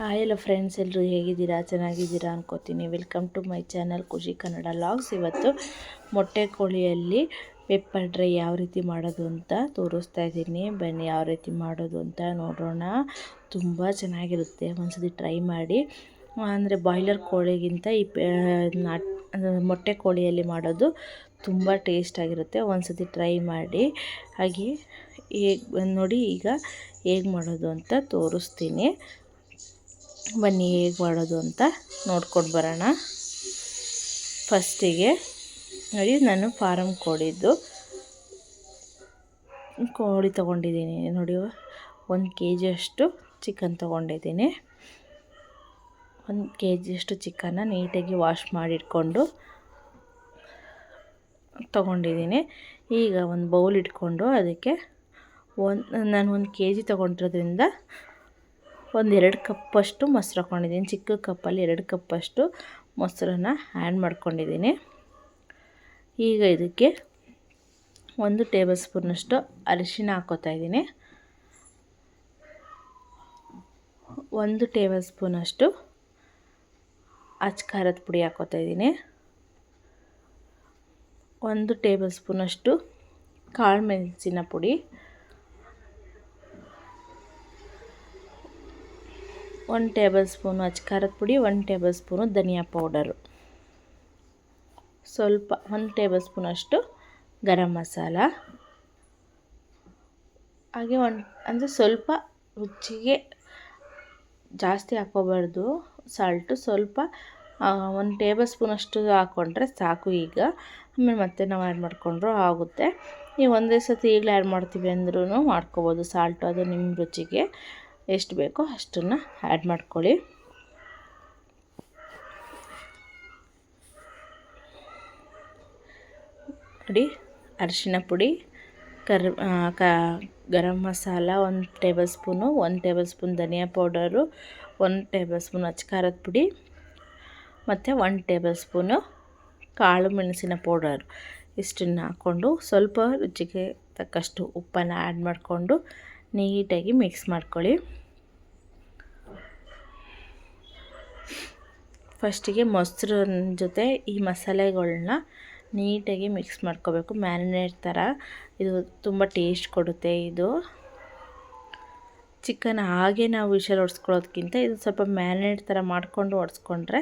Hi ಎಲ್ಲ friends ಎಲ್ಲರೂ ಹೇಗಿದ್ದೀರಾ? ಚೆನ್ನಾಗಿದ್ದೀರಾ ಅನ್ಕೋತೀನಿ. ವೆಲ್ಕಮ್ ಟು ಮೈ ಚಾನಲ್ ಖುಷಿ ಕನ್ನಡ ಲಾಗ್ಸ್ ಇವತ್ತು ಮೊಟ್ಟೆ ಕೋಳಿಯಲ್ಲಿ ಪೆಪ್ಪರ್ ಡ್ರೈ ಯಾವ ರೀತಿ ಮಾಡೋದು ಅಂತ ತೋರಿಸ್ತಾ ಇದ್ದೀನಿ. ಬನ್ನಿ ಯಾವ ರೀತಿ ಮಾಡೋದು ಅಂತ ನೋಡೋಣ. ತುಂಬ ಚೆನ್ನಾಗಿರುತ್ತೆ. ಒಂದ್ಸತಿ ಟ್ರೈ ಮಾಡಿ. ಅಂದರೆ ಬಾಯ್ಲರ್ ಕೋಳಿಗಿಂತ ಈ ಮೊಟ್ಟೆ ಕೋಳಿಯಲ್ಲಿ ಮಾಡೋದು ತುಂಬ ಟೇಸ್ಟಾಗಿರುತ್ತೆ ಒಂದ್ಸತಿ ಟ್ರೈ ಮಾಡಿ. ಹಾಗೆ ಹೇಗೆ, ನೋಡಿ ಈಗ ಹೇಗೆ ಮಾಡೋದು ಅಂತ ತೋರಿಸ್ತೀನಿ. ಬನ್ನಿ ಹೇಗೆ ಮಾಡೋದು ಅಂತ ನೋಡ್ಕೊಂಡು ಬರೋಣ. ಫಸ್ಟಿಗೆ ನೋಡಿ ನಾನು ಫಾರಮ್ ಕೋಳಿದ್ದು. ಕೋಳಿ ತೊಗೊಂಡಿದ್ದೀನಿ ನೋಡಿ, ಒಂದು ಕೆ ಜಿಯಷ್ಟು ಚಿಕನ್ ತೊಗೊಂಡಿದ್ದೀನಿ. ಒಂದು ಕೆ ಜಿಯಷ್ಟು ಚಿಕನ್ನ ನೀಟಾಗಿ ವಾಶ್ ಮಾಡಿಟ್ಕೊಂಡು ತೊಗೊಂಡಿದ್ದೀನಿ. ಈಗ ಒಂದು ಬೌಲ್ ಇಟ್ಕೊಂಡು ಅದಕ್ಕೆ ಒಂದು, ನಾನು ಒಂದು ಕೆ ಜಿ ತೊಗೊಂಡಿರೋದ್ರಿಂದ ಒಂದು ಎರಡು ಕಪ್ಪಷ್ಟು ಮೊಸರು ಹಾಕ್ಕೊಂಡಿದ್ದೀನಿ ಚಿಕ್ಕ ಕಪ್ಪಲ್ಲಿ ಎರಡು ಕಪ್ಪಷ್ಟು ಮೊಸರನ್ನ ಆ್ಯಡ್ ಮಾಡ್ಕೊಂಡಿದ್ದೀನಿ. ಈಗ ಇದಕ್ಕೆ ಒಂದು ಟೇಬಲ್ ಸ್ಪೂನಷ್ಟು ಅರಿಶಿನ ಹಾಕೋತಾ ಇದ್ದೀನಿ. ಒಂದು ಟೇಬಲ್ ಸ್ಪೂನಷ್ಟು ಅಚ್ಕಾರದ ಪುಡಿ ಹಾಕೋತಾ ಇದ್ದೀನಿ. ಒಂದು ಟೇಬಲ್ ಸ್ಪೂನಷ್ಟು ಕಾಳು ಮೆಣಸಿನ ಪುಡಿ. ಒಂದು ಟೇಬಲ್ ಸ್ಪೂನು ಅಚ್ಚ ಖಾರದ ಪುಡಿ ಒಂದು ಟೇಬಲ್ ಸ್ಪೂನು ಧನಿಯಾ ಪೌಡರು. ಸ್ವಲ್ಪ ಒಂದು ಟೇಬಲ್ ಸ್ಪೂನ್ ಅಷ್ಟು ಗರಂ ಮಸಾಲ. ಹಾಗೆ ಒಂದು ಅಂದರೆ ಸ್ವಲ್ಪ ರುಚಿಗೆ ಜಾಸ್ತಿ ಹಾಕೋಬಾರ್ದು ಸಾಲ್ಟು ಸ್ವಲ್ಪ ಒಂದು ಟೇಬಲ್ ಸ್ಪೂನಷ್ಟು ಹಾಕ್ಕೊಂಡ್ರೆ ಸಾಕು ಈಗ. ಆಮೇಲೆ ಮತ್ತೆ ನಾವು ಆ್ಯಡ್ ಮಾಡಿಕೊಂಡ್ರೂ ಆಗುತ್ತೆ. ನೀವು ಒಂದೇ ಸತಿ ಈಗಲೇ ಆ್ಯಡ್ ಮಾಡ್ತೀವಿ ಅಂದ್ರೂ ಮಾಡ್ಕೋಬೋದು ಸಾಲ್ಟು, ಅದು ನಿಮ್ಮ ರುಚಿಗೆ. ಎಷ್ಟು ಬೇಕೋ ಅಷ್ಟನ್ನು ಆ್ಯಡ್ ಮಾಡ್ಕೊಳ್ಳಿ. ನೋಡಿ, ಅರಿಶಿನ ಪುಡಿ, ಕರ್ ಕ, ಗರಂ ಮಸಾಲ ಒಂದು ಟೇಬಲ್ ಸ್ಪೂನು, ಒಂದು ಟೇಬಲ್ ಸ್ಪೂನ್ ಧನಿಯಾ ಪೌಡರು, ಒಂದು ಟೇಬಲ್ ಸ್ಪೂನ್ ಅಚ್ಕಾರದ ಪುಡಿ, ಮತ್ತು ಒಂದು ಟೇಬಲ್ ಸ್ಪೂನು ಕಾಳು ಮೆಣಸಿನ ಪೌಡರ್. ಇಷ್ಟನ್ನು ಹಾಕ್ಕೊಂಡು ಸ್ವಲ್ಪ ರುಚಿಗೆ ತಕ್ಕಷ್ಟು ಉಪ್ಪನ್ನು ಆ್ಯಡ್ ಮಾಡಿಕೊಂಡು ನೀಟಾಗಿ ಮಿಕ್ಸ್ ಮಾಡ್ಕೊಳ್ಳಿ. ಫಸ್ಟಿಗೆ ಮೊಸರನ್ನ ಜೊತೆ ಈ ಮಸಾಲೆಗಳನ್ನ ನೀಟಾಗಿ ಮಿಕ್ಸ್ ಮಾಡ್ಕೋಬೇಕು. ಮ್ಯಾರಿನೇಟ್ ಥರ ಇದು ತುಂಬ ಟೇಸ್ಟ್ ಕೊಡುತ್ತೆ ಇದು. ಚಿಕನ್ ಹಾಗೆ ನಾವು ವಿಷಲ್ ಒಡ್ಸ್ಕೊಳ್ಳೋದಕ್ಕಿಂತ ಇದು ಸ್ವಲ್ಪ ಮ್ಯಾರಿನೇಟ್ ಥರ ಮಾಡಿಕೊಂಡು ಒಡ್ಸ್ಕೊಂಡ್ರೆ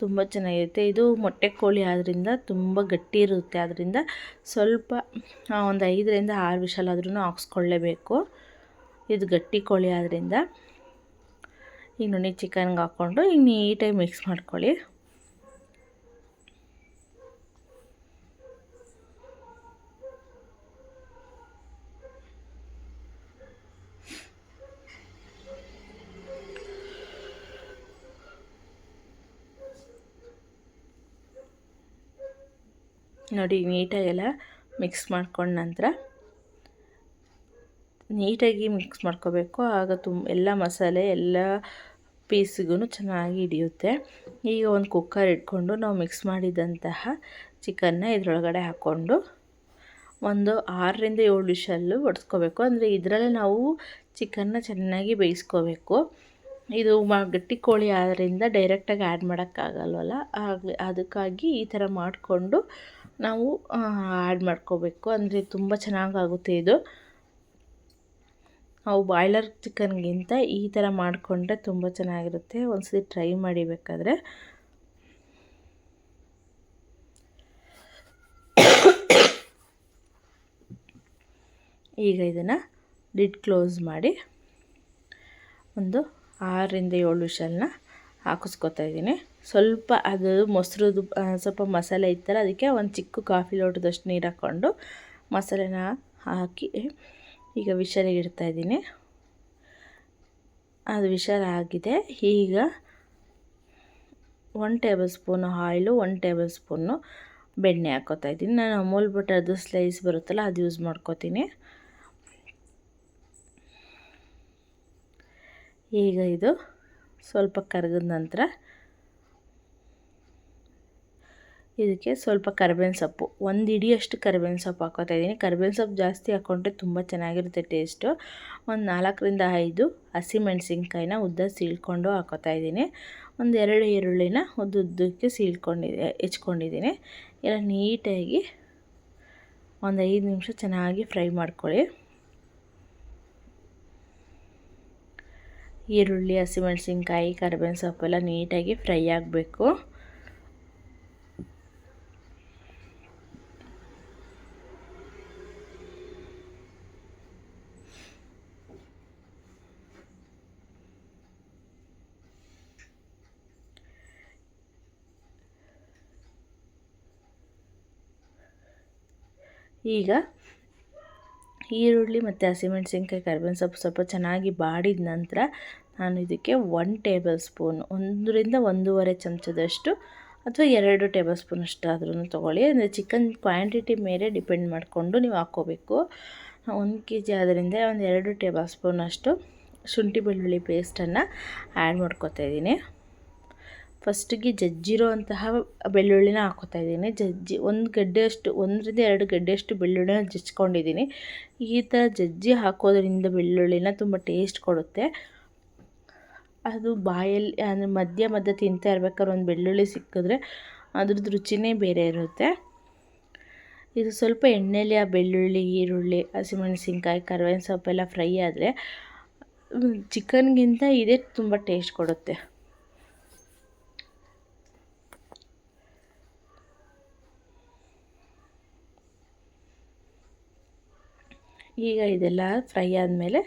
ತುಂಬ ಚೆನ್ನಾಗಿರುತ್ತೆ. ಇದು ಮೊಟ್ಟೆ ಕೋಳಿ ಆದ್ದರಿಂದ ತುಂಬ ಗಟ್ಟಿ ಇರುತ್ತೆ. ಆದ್ದರಿಂದ ಸ್ವಲ್ಪ ಒಂದು ಐದರಿಂದ ಆರು ವಿಷಲ್ ಆದ್ರೂ ಹಾಕ್ಸ್ಕೊಳ್ಳೇಬೇಕು. ಇದು ಗಟ್ಟಿ ಕೋಳಿ ಆದ್ದರಿಂದ ಈಗ ನೋಡಿ ಚಿಕನ್ಗೆ ಹಾಕ್ಕೊಂಡು ಈಗ ನೀಟಾಗಿ ಮಿಕ್ಸ್ ಮಾಡ್ಕೊಳ್ಳಿ. ನೋಡಿ ನೀಟಾಗೆಲ್ಲ ಮಿಕ್ಸ್ ಮಾಡ್ಕೊಂಡ ನಂತರ ನೀಟಾಗಿ ಮಿಕ್ಸ್ ಮಾಡ್ಕೋಬೇಕು. ಆಗ ತುಂಬ ಎಲ್ಲ ಮಸಾಲೆ, ಎಲ್ಲ ಪೀಸಿಗೂ ಚೆನ್ನಾಗಿ ಹಿಡಿಯುತ್ತೆ. ಈಗ ಒಂದು ಕುಕ್ಕರ್ ಇಟ್ಕೊಂಡು ನಾವು ಮಿಕ್ಸ್ ಮಾಡಿದಂತಹ ಚಿಕನ್ನ ಇದರೊಳಗಡೆ ಹಾಕ್ಕೊಂಡು ಒಂದು ಆರರಿಂದ ಏಳು ವಿಷಲ್ಲು ಒಡಿಸ್ಕೋಬೇಕು. ಅಂದರೆ ಇದರಲ್ಲೇ ನಾವು ಚಿಕನ್ನ ಚೆನ್ನಾಗಿ ಬೇಯಿಸ್ಕೋಬೇಕು. ಇದು ಮ, ಗಟ್ಟಿ ಕೋಳಿ ಆದ್ದರಿಂದ ಡೈರೆಕ್ಟಾಗಿ ಆ್ಯಡ್ ಮಾಡೋಕ್ಕಾಗಲ್ವಲ್ಲ? ಆಗಲಿ, ಅದಕ್ಕಾಗಿ ಈ ಥರ ಮಾಡಿಕೊಂಡು ನಾವು ಆ್ಯಡ್ ಮಾಡ್ಕೋಬೇಕು. ಅಂದರೆ ತುಂಬ ಚೆನ್ನಾಗಾಗುತ್ತೆ ಇದು. ನಾವು ಬಾಯ್ಲರ್ ಚಿಕನ್ಗಿಂತ ಈ ಥರ ಮಾಡಿಕೊಂಡ್ರೆ ತುಂಬ ಚೆನ್ನಾಗಿರುತ್ತೆ. ಒಂದ್ಸತಿ ಟ್ರೈ ಮಾಡಿ ಬೇಕಾದರೆ. ಈಗ ಇದನ್ನು ಲಿಡ್ ಕ್ಲೋಸ್ ಮಾಡಿ ಒಂದು ಆರರಿಂದ ಏಳು ವಿಷಲ್ನ ಹಾಕಿಸ್ಕೊತಾ ಇದ್ದೀನಿ. ಸ್ವಲ್ಪ ಅದು ಮೊಸರುದು ಸ್ವಲ್ಪ ಮಸಾಲೆ ಇತ್ತಲ್ಲ, ಅದಕ್ಕೆ ಒಂದು ಚಿಕ್ಕ ಕಾಫಿ ಲೋಟದಷ್ಟು ನೀರು ಹಾಕ್ಕೊಂಡು ಮಸಾಲೆನ ಹಾಕಿ ಈಗ ವಿಷಲಿಗೆ ಇಡ್ತಾಯಿದ್ದೀನಿ ಅದು ವಿಷಲ್ ಆಗಿದೆ. ಈಗ one tablespoon oil one tablespoon ಬೆಣ್ಣೆ ಹಾಕೋತಾ ಇದ್ದೀನಿ. ನಾನು ಅಮೂಲ್ ಬಟರ್ದು ಸ್ಲೈಸ್ ಬರುತ್ತಲ್ಲ, ಅದು ಯೂಸ್ ಮಾಡ್ಕೋತೀನಿ. ಈಗ ಇದು ಸ್ವಲ್ಪ ಕರಗಿದ ನಂತರ ಇದಕ್ಕೆ ಸ್ವಲ್ಪ ಕರಿಬೇವಿನ ಸೊಪ್ಪು. ಒಂದು ಇಡಿಯಷ್ಟು ಕರಿಬೇವಿನ ಸೊಪ್ಪು ಹಾಕೋತಾ ಇದ್ದೀನಿ. ಕರಿಬೇವಿನ ಸೊಪ್ಪು ಜಾಸ್ತಿ ಹಾಕ್ಕೊಂಡ್ರೆ ತುಂಬ ಚೆನ್ನಾಗಿರುತ್ತೆ ಟೇಸ್ಟು ಒಂದು ನಾಲ್ಕರಿಂದ ಐದು ಹಸಿಮೆಣಸಿನ್ಕಾಯಿನ ಉದ್ದ ಸೀಳ್ಕೊಂಡು ಹಾಕೋತಾ ಇದ್ದೀನಿ. ಒಂದು ಎರಡು ಈರುಳ್ಳಿನ ಉದ್ದುದ್ದಕ್ಕೆ ಸೀಳ್ಕೊಂಡಿದ್ದೆ ಹೆಚ್ಕೊಂಡಿದ್ದೀನಿ. ಎಲ್ಲ ನೀಟಾಗಿ ಒಂದು ಐದು ನಿಮಿಷ ಚೆನ್ನಾಗಿ ಫ್ರೈ ಮಾಡ್ಕೊಳ್ಳಿ. ಈರುಳ್ಳಿ ಹಸಿಮೆಣಸಿನ್ಕಾಯಿ ಕರಿಬೇವಿನ ಸೊಪ್ಪೆಲ್ಲ ನೀಟಾಗಿ ಫ್ರೈ ಆಗಬೇಕು. ಈಗ ಈರುಳ್ಳಿ ಮತ್ತು ಹಸಿಮೆಣಸಿನ್ಕಾಯಿ ಕರಿಬೇವಿನ ಸೊಪ್ಪು ಸ್ವಲ್ಪ ಚೆನ್ನಾಗಿ ಬಾಡಿದ ನಂತರ ನಾನು ಇದಕ್ಕೆ ಒನ್ ಟೇಬಲ್ ಸ್ಪೂನ್ ಒಂದರಿಂದ ಒಂದೂವರೆ ಚಮಚದಷ್ಟು ಅಥವಾ ಎರಡು ಟೇಬಲ್ ಸ್ಪೂನ್ ಅಷ್ಟಾದ್ರೂ ತೊಗೊಳ್ಳಿ. ಅಂದರೆ ಚಿಕನ್ ಕ್ವಾಂಟಿಟಿ ಮೇಲೆ ಡಿಪೆಂಡ್ ಮಾಡಿಕೊಂಡು ನೀವು ಹಾಕ್ಕೋಬೇಕು. ಒಂದು ಕೆ ಜಿ ಆದ್ದರಿಂದ ಒಂದು ಎರಡು ಟೇಬಲ್ ಸ್ಪೂನಷ್ಟು ಶುಂಠಿ ಬೆಳ್ಳುಳ್ಳಿ ಪೇಸ್ಟನ್ನು ಆ್ಯಡ್ ಮಾಡ್ಕೊತಾ ಇದ್ದೀನಿ. ಫಸ್ಟಿಗೆ ಜಜ್ಜಿರೋ ಅಂತಹ ಬೆಳ್ಳುಳ್ಳಿನ ಹಾಕೋತಾ ಇದ್ದೀನಿ. ಜಜ್ಜಿ ಒಂದು ಗಡ್ಡೆಯಷ್ಟು, ಒಂದರಿಂದ ಎರಡು ಗಡ್ಡೆಯಷ್ಟು ಬೆಳ್ಳುಳ್ಳಿನ ಜಜ್ಕೊಂಡಿದ್ದೀನಿ ಈ ಥರ ಜಜ್ಜಿ ಹಾಕೋದ್ರಿಂದ ಬೆಳ್ಳುಳ್ಳಿನ ತುಂಬ ಟೇಸ್ಟ್ ಕೊಡುತ್ತೆ. ಅದು ಬಾಯಲ್ಲಿ, ಅಂದರೆ ಮಧ್ಯ ಮಧ್ಯ ತಿಂತಾ ಇರ್ಬೇಕಾದ್ರೆ ಒಂದು ಬೆಳ್ಳುಳ್ಳಿ ಸಿಕ್ಕಿದ್ರೆ ಅದ್ರದ್ದು ರುಚಿನೇ ಬೇರೆ ಇರುತ್ತೆ. ಇದು ಸ್ವಲ್ಪ ಎಣ್ಣೆಯಲ್ಲಿ ಆ ಬೆಳ್ಳುಳ್ಳಿ, ಈರುಳ್ಳಿ, ಹಸಿಮೆಣಸಿನ್ಕಾಯಿ ಕರ್ವೇನ ಸೊಪ್ಪೆಲ್ಲ ಫ್ರೈ ಆದರೆ ಚಿಕನ್ಗಿಂತ ಇದೇ ತುಂಬ ಟೇಸ್ಟ್ ಕೊಡುತ್ತೆ. ಈಗ ಇದೆಲ್ಲ ಫ್ರೈ ಆದಮೇಲೆ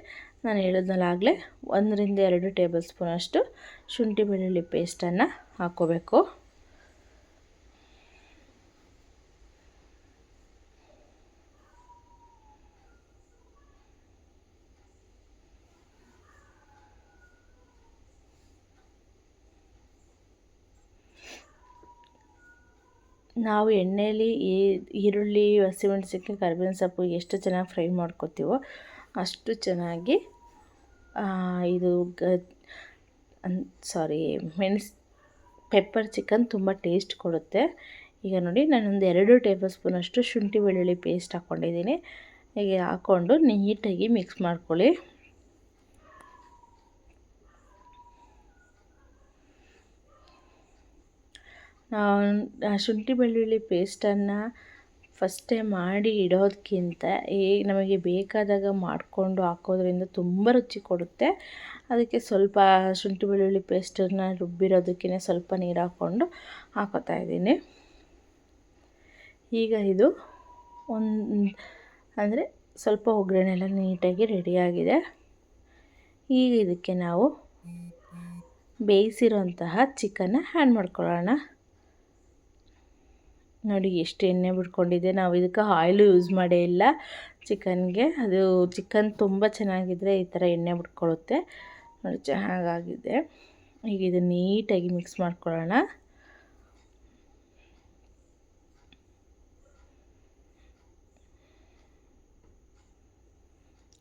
ನಾನು ಹೇಳಿದ್ನಲ್ಲ ಆಗಲೇ ಒಂದರಿಂದ ಎರಡು ಟೇಬಲ್ ಸ್ಪೂನಷ್ಟು ಶುಂಠಿ ಬೆಳ್ಳುಳ್ಳಿ ಪೇಸ್ಟನ್ನು ಹಾಕ್ಕೋಬೇಕು. ನಾವು ಎಣ್ಣೆಯಲ್ಲಿ ಈ ಈರುಳ್ಳಿ ಹಸಿಮೆಣಸಿನ್ಕಾಯಿ ಕರ್ಬೇವಿನ ಸೊಪ್ಪು ಎಷ್ಟು ಚೆನ್ನಾಗಿ ಫ್ರೈ ಮಾಡ್ಕೊತೀವೋ ಅಷ್ಟು ಚೆನ್ನಾಗಿ ಇದು ಗ ಸಾರಿ ಮೆಣಸು ಪೆಪ್ಪರ್ ಚಿಕನ್ ತುಂಬ ಟೇಸ್ಟ್ ಕೊಡುತ್ತೆ. ಈಗ ನೋಡಿ, ನಾನೊಂದು ಎರಡು ಟೇಬಲ್ ಸ್ಪೂನಷ್ಟು ಶುಂಠಿ, ಬೆಳ್ಳುಳ್ಳಿ ಪೇಸ್ಟ್ ಹಾಕ್ಕೊಂಡಿದ್ದೀನಿ ಹೀಗೆ ಹಾಕ್ಕೊಂಡು ನೀಟಾಗಿ ಮಿಕ್ಸ್ ಮಾಡ್ಕೊಳ್ಳಿ. ಶುಂಠಿ ಬೆಳ್ಳುಳ್ಳಿ ಪೇಸ್ಟನ್ನು ಫಸ್ಟೇ ಮಾಡಿ ಇಡೋದಕ್ಕಿಂತ ಈ ನಮಗೆ ಬೇಕಾದಾಗ ಮಾಡಿಕೊಂಡು ಹಾಕೋದ್ರಿಂದ ತುಂಬ ರುಚಿ ಕೊಡುತ್ತೆ. ಅದಕ್ಕೆ ಸ್ವಲ್ಪ ಶುಂಠಿ ಬೆಳ್ಳುಳ್ಳಿ ಪೇಸ್ಟನ್ನು ರುಬ್ಬಿರೋದಕ್ಕೆ ಸ್ವಲ್ಪ ನೀರು ಹಾಕ್ಕೊಂಡು ಹಾಕೋತಾ ಇದ್ದೀನಿ. ಈಗ ಇದು ಒಂದು ಅಂದರೆ ಸ್ವಲ್ಪ ಒಗ್ಗರಣೆ ನೀಟಾಗಿ ರೆಡಿಯಾಗಿದೆ. ಈಗ ಇದಕ್ಕೆ ನಾವು ಬೇಯಿಸಿರೋಂತಹ ಚಿಕನ್ನ ಆ್ಯಡ್ ಮಾಡ್ಕೊಳ್ಳೋಣ. ನೋಡಿ, ಎಷ್ಟು ಎಣ್ಣೆ ಬಿಡ್ಕೊಂಡಿದೆ ನಾವು ಇದಕ್ಕೆ ಆಯಿಲು ಯೂಸ್ ಮಾಡೇ ಇಲ್ಲ ಚಿಕನ್ಗೆ. ಅದು ಚಿಕನ್ ತುಂಬ ಚೆನ್ನಾಗಿದ್ದರೆ ಈ ಥರ ಎಣ್ಣೆ ಬಿಟ್ಕೊಳ್ಳುತ್ತೆ. ನೋಡಿ, ಚೆನ್ನಾಗಾಗಿದೆ. ಈಗ ಇದು ನೀಟಾಗಿ ಮಿಕ್ಸ್ ಮಾಡ್ಕೊಳ್ಳೋಣ.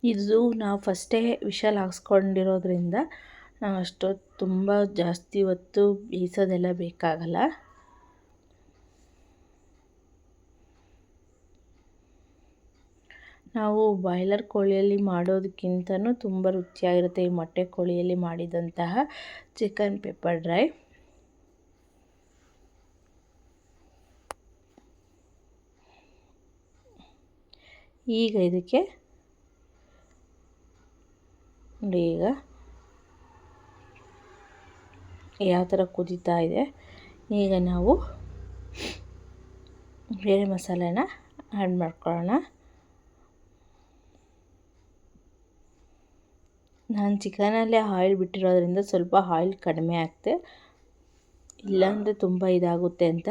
ಇದು ನಾವು ಫಸ್ಟೇ ವಿಷಲ್ ಹಾಕ್ಸ್ಕೊಂಡಿರೋದ್ರಿಂದ ನಾವು ಅಷ್ಟೊತ್ತು ತುಂಬ ಜಾಸ್ತಿ ಹೊತ್ತು ಬೇಯಿಸೋದೆಲ್ಲ ಬೇಕಾಗಲ್ಲ. ನಾವು ಬಾಯ್ಲರ್ ಕೋಳಿಯಲ್ಲಿ ಮಾಡೋದಕ್ಕಿಂತನೂ ತುಂಬ ರುಚಿಯಾಗಿರುತ್ತೆ ಈ ಮೊಟ್ಟೆ ಕೋಳಿಯಲ್ಲಿ ಮಾಡಿದಂತಹ ಚಿಕನ್ ಪೆಪ್ಪರ್ ಡ್ರೈ. ಈಗ ಇದಕ್ಕೆ ನೋಡಿ ಈಗ ಯಾವ ಥರ ಕುದೀತಾ ಇದೆ. ಈಗ ನಾವು ಬೇರೆ ಮಸಾಲೆನ ಆ್ಯಡ್ ಮಾಡ್ಕೊಳ್ಳೋಣ. ನಾನು ಚಿಕನಲ್ಲೇ ಆಯಿಲ್ ಬಿಟ್ಟಿರೋದ್ರಿಂದ ಸ್ವಲ್ಪ ಆಯಿಲ್ ಕಡಿಮೆ ಆಗ್ತೆ ಇಲ್ಲಾಂದರೆ ತುಂಬ ಇದಾಗುತ್ತೆ ಅಂತ.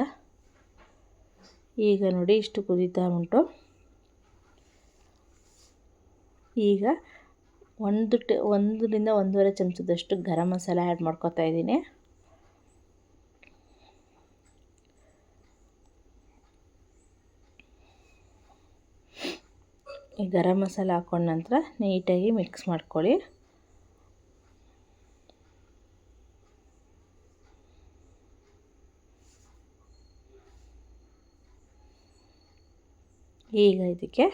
ಈಗ ನೋಡಿ ಇಷ್ಟು ಕುದೀತಾ ಉಂಟು. ಈಗ ಒಂದು ಟ, ಒಂದರಿಂದ ಒಂದೂವರೆ ಚಮಚದಷ್ಟು ಗರಂ ಮಸಾಲ ಆ್ಯಡ್ ಮಾಡ್ಕೊತಾ ಇದ್ದೀನಿ. ಈ ಗರಂ ಮಸಾಲ ಹಾಕೊಂಡ ನಂತರ ನೀಟಾಗಿ ಮಿಕ್ಸ್ ಮಾಡ್ಕೊಳ್ಳಿ. ಈಗ ಇದಕ್ಕೆ.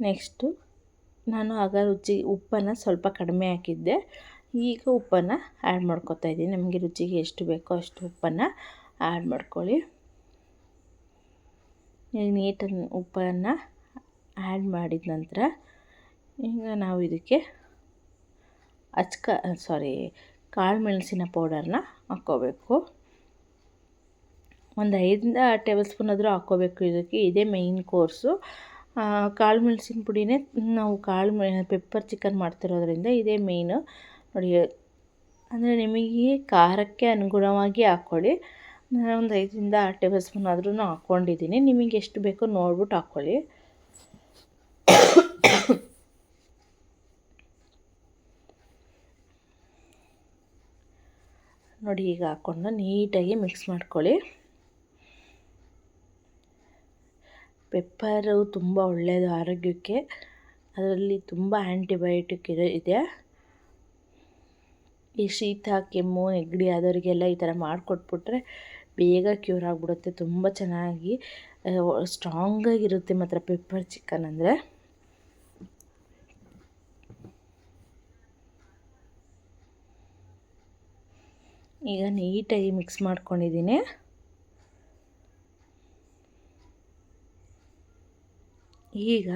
ನೆಕ್ಸ್ಟು ನಾನು ಆಗ ರುಚಿ, ಉಪ್ಪನ್ನು ಸ್ವಲ್ಪ ಕಡಿಮೆ ಹಾಕಿದ್ದೆ. ಈಗ ಉಪ್ಪನ್ನು ಆ್ಯಡ್ ಮಾಡ್ಕೊತಾ ಇದ್ದೀನಿ. ನಮಗೆ ರುಚಿಗೆ ಎಷ್ಟು ಬೇಕೋ ಅಷ್ಟು ಉಪ್ಪನ್ನು ಆ್ಯಡ್ ಮಾಡ್ಕೊಳ್ಳಿ. ಈಗ ನೀಟನ್ನು ಉಪ್ಪನ್ನು ಆ್ಯಡ್ ಮಾಡಿದ ನಂತರ ಈಗ ನಾವು ಇದಕ್ಕೆ ಅಚ್ಕ ಸಾರಿ ಕಾಳು ಮೆಣಸಿನ ಪೌಡರ್ನ ಹಾಕ್ಕೋಬೇಕು. ಒಂದು ಐದರಿಂದ ಟೇಬಲ್ ಸ್ಪೂನ್ ಆದರೂ ಹಾಕ್ಕೋಬೇಕು ಇದಕ್ಕೆ. ಇದೇ ಮೇಯ್ನ್ ಕೋರ್ಸು ಕಾಳು ಮೆಣಸಿನ ಪುಡಿನೇ ನಾವು ಕಾಳು ಪೆಪ್ಪರ್ ಚಿಕನ್ ಮಾಡ್ತಿರೋದ್ರಿಂದ ಇದೇ ಮೇಯ್ನು ನೋಡಿ, ಅಂದರೆ ನಿಮಗೆ ಖಾರಕ್ಕೆ ಅನುಗುಣವಾಗಿ ಹಾಕ್ಕೊಳ್ಳಿ. ನಾನು ಒಂದು ಐದರಿಂದ ಆರು ಟೇಬಲ್ ಸ್ಪೂನ್ ಆದ್ರೂ ಹಾಕ್ಕೊಂಡಿದ್ದೀನಿ. ನಿಮಗೆ ಎಷ್ಟು ಬೇಕೋ ನೋಡ್ಬಿಟ್ಟು ಹಾಕ್ಕೊಳ್ಳಿ. ನೋಡಿ, ಈಗ ಹಾಕ್ಕೊಂಡು ನೀಟಾಗಿ ಮಿಕ್ಸ್ ಮಾಡ್ಕೊಳ್ಳಿ. ಪೆಪ್ಪರು ತುಂಬ ಒಳ್ಳೆಯದು ಆರೋಗ್ಯಕ್ಕೆ. ಅದರಲ್ಲಿ ತುಂಬ ಆ್ಯಂಟಿಬಯೋಟಿಕ್ ಇದೆ ಇದೆ. ಈ ಶೀತ, ಕೆಮ್ಮು, ನೆಗಡಿ ಆದವರಿಗೆಲ್ಲ ಈ ಥರ ಮಾಡಿಕೊಟ್ಬಿಟ್ರೆ ಬೇಗ ಕ್ಯೂರ್ ಆಗಿಬಿಡುತ್ತೆ, ತುಂಬ ಚೆನ್ನಾಗಿ. ಸ್ಟ್ರಾಂಗಾಗಿರುತ್ತೆ ಮಾತ್ರ ಪೆಪ್ಪರ್ ಚಿಕನ್ ಅಂದರೆ. ಈಗ ನೀಟಾಗಿ ಮಿಕ್ಸ್ ಮಾಡ್ಕೊಂಡಿದ್ದೀನಿ. ಈಗ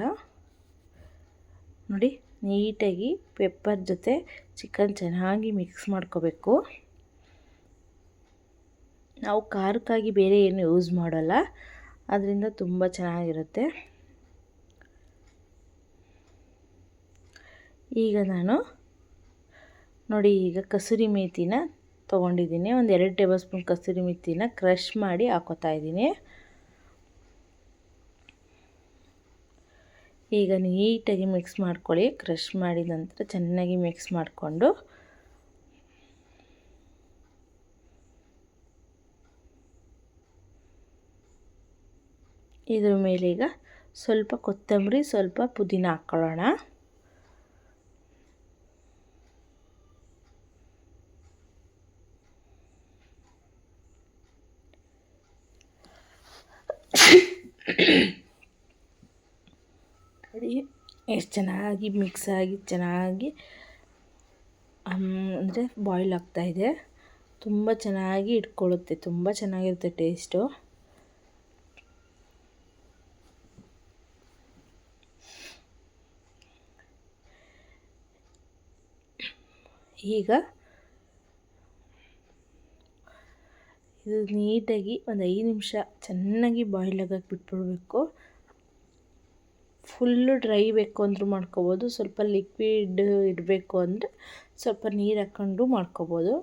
ನೋಡಿ ನೀಟಾಗಿ ಪೆಪ್ಪರ್ ಜೊತೆ ಚಿಕನ್ ಚೆನ್ನಾಗಿ ಮಿಕ್ಸ್ ಮಾಡ್ಕೋಬೇಕು. ನಾವು ಖಾರಕ್ಕಾಗಿ ಬೇರೆ ಏನು ಯೂಸ್ ಮಾಡೋಲ್ಲ ಅದರಿಂದ ತುಂಬ ಚೆನ್ನಾಗಿರುತ್ತೆ. ಈಗ ನಾನು ನೋಡಿ ಈಗ ಕಸೂರಿ ಮೇಥಿನ ತೊಗೊಂಡಿದ್ದೀನಿ. ಒಂದು ಎರಡು ಟೇಬಲ್ ಸ್ಪೂನ್ ಕಸೂರಿ ಮೇಥಿನ ಕ್ರಷ್ ಮಾಡಿ ಹಾಕೋತಾ ಇದ್ದೀನಿ. ಈಗ ನೀಟಾಗಿ ಮಿಕ್ಸ್ ಮಾಡ್ಕೊಳ್ಳಿ. ಕ್ರಷ್ ಮಾಡಿದ ನಂತರ ಚೆನ್ನಾಗಿ ಮಿಕ್ಸ್ ಮಾಡಿಕೊಂಡು ಇದ್ರ ಮೇಲೆ ಈಗ ಸ್ವಲ್ಪ ಕೊತ್ತಂಬರಿ, ಸ್ವಲ್ಪ ಪುದೀನ ಹಾಕ್ಕೊಳ್ಳೋಣ ನೋಡಿ ಎಷ್ಟು ಚೆನ್ನಾಗಿ ಮಿಕ್ಸ್ ಆಗಿ ಚೆನ್ನಾಗಿ ಅಂದರೆ ಬಾಯ್ಲ್ ಆಗ್ತಾಯಿದೆ ತುಂಬ ಚೆನ್ನಾಗಿ ಇಟ್ಕೊಳ್ಳುತ್ತೆ, ತುಂಬ ಚೆನ್ನಾಗಿರುತ್ತೆ ಟೇಸ್ಟು ಈಗ ಇದು ನೀಟಾಗಿ ಒಂದು ಐದು ನಿಮಿಷ ಚೆನ್ನಾಗಿ ಬಾಯ್ಲ್ ಆಗಕ್ಕೆ ಬಿಟ್ಬಿಡ್ಬೇಕು. ಫುಲ್ಲು ಡ್ರೈ ಬೇಕು ಅಂದರೂ ಮಾಡ್ಕೋಬೋದು. ಸ್ವಲ್ಪ ಲಿಕ್ವಿಡ್ ಇಡಬೇಕು ಅಂದರೆ ಸ್ವಲ್ಪ ನೀರು ಹಾಕ್ಕೊಂಡು ಮಾಡ್ಕೋಬೋದು.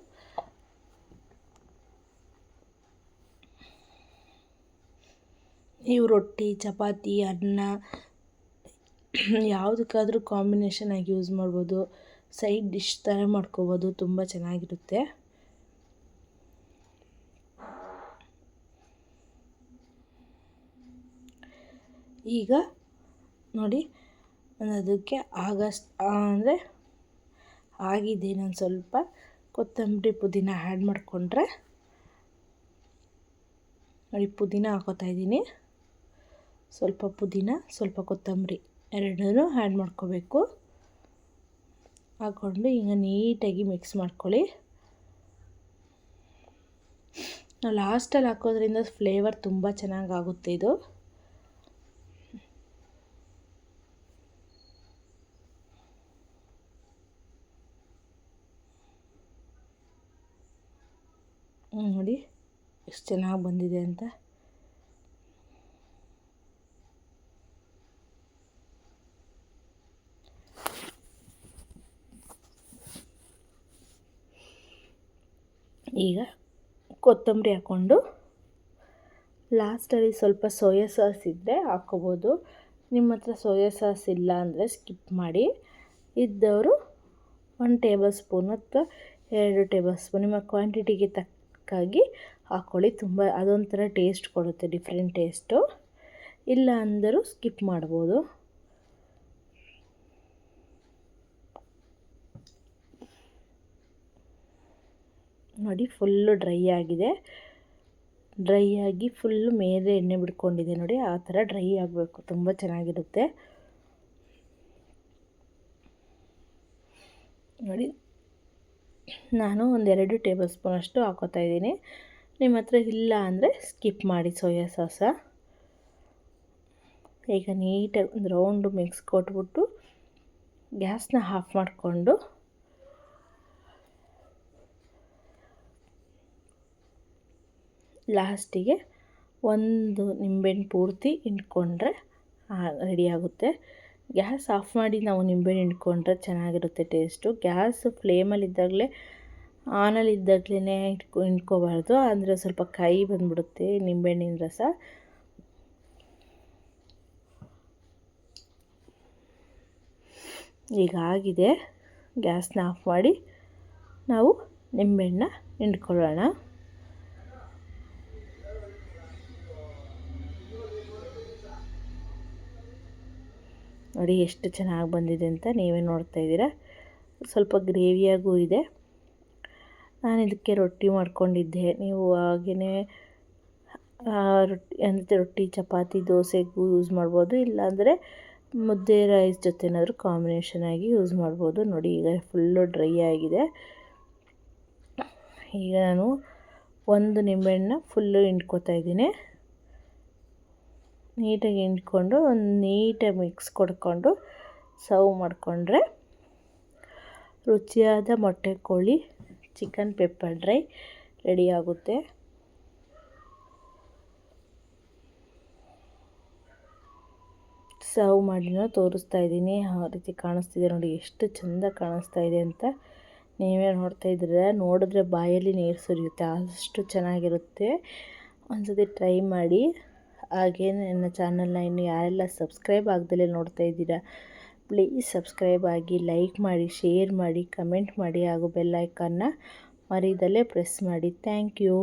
ನೀವು ರೊಟ್ಟಿ, ಚಪಾತಿ, ಅನ್ನ, ಯಾವುದಕ್ಕಾದ್ರೂ ಕಾಂಬಿನೇಷನಾಗಿ ಯೂಸ್ ಮಾಡ್ಬೋದು. ಸೈಡ್ ಡಿಶ್ ಥರ ಮಾಡ್ಕೋಬೋದು. ತುಂಬ ಚೆನ್ನಾಗಿರುತ್ತೆ. ಈಗ ನೋಡಿ ಅದಕ್ಕೆ ಆಗಸ್ಟ್ ಅಂದರೆ ಆಗಿದೆ. ನಾನು ಸ್ವಲ್ಪ ಕೊತ್ತಂಬರಿ ಪುದೀನ ಆ್ಯಡ್ ಮಾಡಿಕೊಂಡ್ರೆ ನೋಡಿ, ಪುದೀನ ಹಾಕೋತಾ ಇದ್ದೀನಿ. ಸ್ವಲ್ಪ ಪುದೀನ, ಸ್ವಲ್ಪ ಕೊತ್ತಂಬರಿ ಎರಡನ್ನೂ ಆ್ಯಡ್ ಮಾಡ್ಕೋಬೇಕು. ಹಾಕ್ಕೊಂಡು ಈಗ ನೀಟಾಗಿ ಮಿಕ್ಸ್ ಮಾಡ್ಕೊಳ್ಳಿ. ನಾವು ಲಾಸ್ಟಲ್ಲಿ ಹಾಕೋದ್ರಿಂದ ಫ್ಲೇವರ್ ತುಂಬ ಚೆನ್ನಾಗಾಗುತ್ತೆ ಇದು. ನೋಡಿ ಎಷ್ಟು ಚೆನ್ನಾಗಿ ಬಂದಿದೆ ಅಂತ. ಈಗ ಕೊತ್ತಂಬರಿ ಹಾಕ್ಕೊಂಡು ಲಾಸ್ಟಲ್ಲಿ ಸ್ವಲ್ಪ ಸೋಯಾ ಸಾಸ್ ಇದ್ದರೆ ಹಾಕ್ಕೋಬೋದು. ನಿಮ್ಮ ಹತ್ರ ಸೋಯಾ ಸಾಸ್ ಇಲ್ಲ ಅಂದರೆ ಸ್ಕಿಪ್ ಮಾಡಿ. ಇದ್ದವರು ಒಂದು ಟೇಬಲ್ ಸ್ಪೂನ್ ಅಥವಾ ಎರಡು ಟೇಬಲ್ ಸ್ಪೂನ್ ನಿಮ್ಮ ಕ್ವಾಂಟಿಟಿಗೆ ತಕ್ಕ ಹಾಗಾಗಿ ಹಾಕ್ಕೊಳ್ಳಿ ತುಂಬ ಅದೊಂಥರ ಟೇಸ್ಟ್ ಕೊಡುತ್ತೆ, ಡಿಫ್ರೆಂಟ್ ಟೇಸ್ಟು. ಇಲ್ಲ ಅಂದರೂ ಸ್ಕಿಪ್ ಮಾಡ್ಬೋದು. ನೋಡಿ, ಫುಲ್ಲು ಡ್ರೈ ಆಗಿದೆ. ಡ್ರೈ ಆಗಿ ಫುಲ್ಲು ಮೇಲೆ ಎಣ್ಣೆ ಬಿಡ್ಕೊಂಡಿದೆ ನೋಡಿ, ಆ ಥರ ಡ್ರೈ ಆಗಬೇಕು. ತುಂಬ ಚೆನ್ನಾಗಿರುತ್ತೆ. ನೋಡಿ ನಾನು ಒಂದೆರಡು ಟೇಬಲ್ ಸ್ಪೂನಷ್ಟು ಹಾಕೋತಾ ಇದ್ದೀನಿ. ನಿಮ್ಮ ಹತ್ರ ಇಲ್ಲ ಅಂದರೆ ಸ್ಕಿಪ್ ಮಾಡಿ ಸೋಯಾ ಸಾಸ. ಈಗ ನೀಟಾಗಿ ಒಂದು ರೌಂಡು ಮಿಕ್ಸ್ ಕೊಟ್ಬಿಟ್ಟು ಗ್ಯಾಸ್ನ ಆಫ್ ಮಾಡಿಕೊಂಡು ಲಾಸ್ಟಿಗೆ ಒಂದು ನಿಂಬೆಹಣ್ಣು ಪೂರ್ತಿ ಹಿಂಡ್ಕೊಂಡ್ರೆ ರೆಡಿಯಾಗುತ್ತೆ ಗ್ಯಾಸ್ ಆಫ್ ಮಾಡಿ ನಾವು ನಿಂಬೆಹಣ್ಣು ಹಿಂಡ್ಕೊಂಡ್ರೆ ಚೆನ್ನಾಗಿರುತ್ತೆ ಟೇಸ್ಟು ಗ್ಯಾಸ್ ಫ್ಲೇಮಲ್ಲಿದ್ದಾಗಲೇ ಆನಲ್ಲಿ ಇದ್ದಾಗಲೇ ಇಟ್ಕೊ, ಇಟ್ಕೋಬಾರ್ದು. ಅಂದರೆ ಸ್ವಲ್ಪ ಕೈ ಬಂದ್ಬಿಡುತ್ತೆ, ನಿಂಬೆಹಣ್ಣಿನ ರಸ. ಈಗ ಆಗಿದೆ. ಗ್ಯಾಸ್ನ ಆಫ್ ಮಾಡಿ ನಾವು ನಿಂಬೆಹಣ್ಣ ಹಿಂಡ್ಕೊಳ್ಳೋಣ. ನೋಡಿ ಎಷ್ಟು ಚೆನ್ನಾಗಿ ಬಂದಿದೆ ಅಂತ ನೀವೇ ನೋಡ್ತಾ ಇದ್ದೀರಾ. ಸ್ವಲ್ಪ ಗ್ರೇವಿಯಾಗೂ ಇದೆ. ನಾನು ಇದಕ್ಕೆ ರೊಟ್ಟಿ ಮಾಡ್ಕೊಂಡಿದ್ದೆ. ನೀವು ಹಾಗೆಯೇ ರೊಟ್ಟಿ, ಅಂದರೆ ರೊಟ್ಟಿ, ಚಪಾತಿ ದೋಸೆಗೂ ಯೂಸ್ ಮಾಡ್ಬೋದು. ಇಲ್ಲಾಂದರೆ ಮುದ್ದೆ ರೈಸ್ ಜೊತೆನಾದರೂ ಕಾಂಬಿನೇಷನ್ ಆಗಿ ಯೂಸ್ ಮಾಡ್ಬೋದು. ನೋಡಿ, ಈಗ ಫುಲ್ಲು ಡ್ರೈ ಆಗಿದೆ. ಈಗ ನಾನು ಒಂದು ನಿಂಬೆಹಣ್ಣ ಫುಲ್ಲು ಹಿಂಡ್ಕೊತಾ ಇದ್ದೀನಿ. ನೀಟಾಗಿ ಹಿಂಡ್ಕೊಂಡು ಒಂದು ನೀಟಾಗಿ ಮಿಕ್ಸ್ ಕೊಡ್ಕೊಂಡು ಸರ್ವ್ ಮಾಡಿಕೊಂಡ್ರೆ ರುಚಿಯಾದ ಮೊಟ್ಟೆ ಕೋಳಿ ಚಿಕನ್ ಪೆಪ್ಪರ್ ಡ್ರೈ ರೆಡಿ ಆಗುತ್ತೆ. ಸರ್ವ್ ಮಾಡಿನೂ ತೋರಿಸ್ತಾ ಇದ್ದೀನಿ. ಆ ರೀತಿ ಕಾಣಿಸ್ತಿದೆ ನೋಡಿ, ಎಷ್ಟು ಚೆಂದ ಕಾಣಿಸ್ತಾ ಇದೆ ಅಂತ. ನೀವೇ ನೋಡ್ತಾ ಇದ್ದೀರ? ನೋಡಿದ್ರೆ ಬಾಯಲ್ಲಿ ನೀರು ಸುರಿಯುತ್ತೆ, ಅಷ್ಟು ಚೆನ್ನಾಗಿರುತ್ತೆ. ಒಂದ್ಸತಿ ಟ್ರೈ ಮಾಡಿ. ಹಾಗೇ ನನ್ನ ಚಾನಲ್ನ ಇನ್ನು ಯಾರೆಲ್ಲ ಸಬ್ಸ್ಕ್ರೈಬ್ ಆಗದಲ್ಲೇ ನೋಡ್ತಾ ಇದ್ದೀರಾ? ಪ್ಲೀಸ್ ಸಬ್ಸ್ಕ್ರೈಬ್ ಆಗಿ ಲೈಕ್ ಮಾಡಿ, ಶೇರ್ ಮಾಡಿ, ಕಮೆಂಟ್ ಮಾಡಿ ಹಾಗೂ ಬೆಲ್ಲೈಕನ್ನ ಮರಿದಲ್ಲೇ ಪ್ರೆಸ್ ಮಾಡಿ. Thank you.